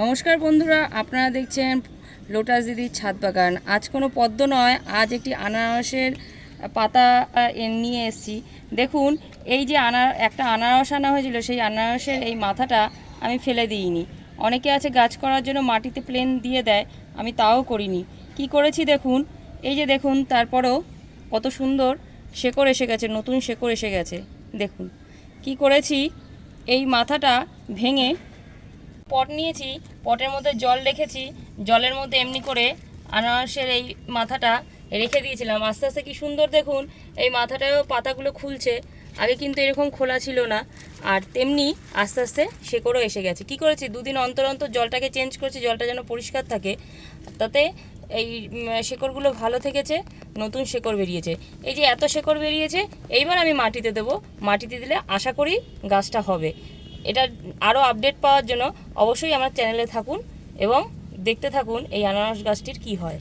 নমস্কার বন্ধুরা, আপনারা দেখছেন লোটাস দিদির ছাদ বাগান। আজ কোনো পদ্ম নয়, আজ একটি আনারসের পাতা নিয়ে এসেছি। দেখুন, এই যে আনার, একটা আনারস আনা হয়েছিল, সেই আনারসের এই মাথাটা আমি ফেলে দিইনি। অনেকে আছে গাছ করার জন্য মাটিতে প্লেন দিয়ে দেয়, আমি তাও করিনি। কি করেছি দেখুন, এই যে দেখুন, তারপরেও কত সুন্দর শেকড় এসে গেছে, নতুন শেকড় এসে গেছে। দেখুন, কি করেছি, এই মাথাটা ভেঙে পট নিয়েছি, পটের মধ্যে জল রেখেছি, জলের মধ্যে এমনি করে আনারসের এই মাথাটা রেখে দিয়েছিলাম। আস্তে আস্তে কি সুন্দর দেখুন, এই মাথাটাও পাতাগুলো খুলছে, আগে কিন্তু এরকম খোলা ছিল না। আর তেমনি আস্তে আস্তে শেকড়ও এসে গেছে। কি করেছি? দুদিন অন্তর অন্তর জলটাকে চেঞ্জ করেছি, জলটা যেন পরিষ্কার থাকে। তাতে এই শেকড়গুলো ভালো থেকেছে, নতুন শেকড় বেরিয়েছে। এই যে এত শেকড় বেরিয়েছে, এইবার আমি মাটিতে দেবো। মাটিতে দিলে আশা করি গাছটা হবে। এটা আরও আপডেট পাওয়ার জন্য অবশ্যই আমার চ্যানেলে থাকুন এবং দেখতে থাকুন এই আনারস গাছটির কি হয়।